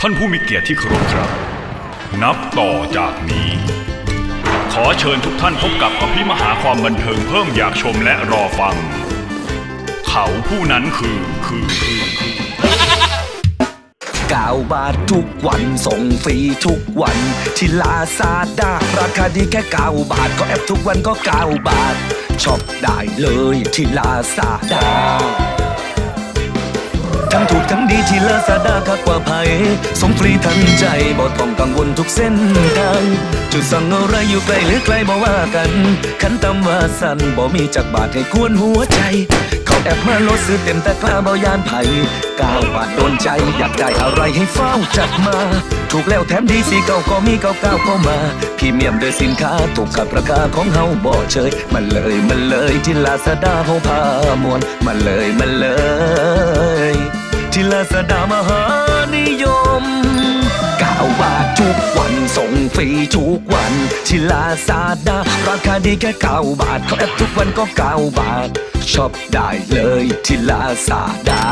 ท่านผู้มีเกียรติที่เคารพครับ นับต่อจากนี้ ขอเชิญทุกท่านพบกับอภิมหาความบันเทิงเพิ่มอยากชมและรอฟัง เขาผู้นั้นคือคือคือคือเก้าบาททุกวันส่งฟรีทุกวันที่ลาซาด้าราคาดีแค่เก้าบาทก็แอปทุกวันก็เก้าบาทช็อปได้เลยที่ลาซาด้า ถูกทั้งดีที่ลาซาด้าคักกว่าภัยส่งฟรีทันใจบ่ต้องกังวลทุกเส้นทาง จุดสั่งอะไรอยู่ไกลหรือไกลบ่ว่ากัน ขันตำว่าสันบ่มีจักบาทให้ควรหัวใจ เขาแอบมาลดซื้อเต็มแต่กล้าเบายานไผ่ก้าวบาทโดนใจ อยากได้อะไรให้เฝ้าจัดมา ถูกแล้วแถมดีสีเก่าก็มีเก่าเก่าเข้ามาพรีเมียมด้วยสินค้าถูกกับราคาของเฮาบ่เชยมันเลยมันเลยที่ลาซาด้าเฮาพามวลมันเลยมันเลย ศาสดามหานิยมเก้าบาทุกวันส่งฟรีทุกวันทิลาซาดาราคาดีแค่เก้าบาทเขาแอปทุกวันก็เก้าบาทช็อปได้เลยทิลาซาดา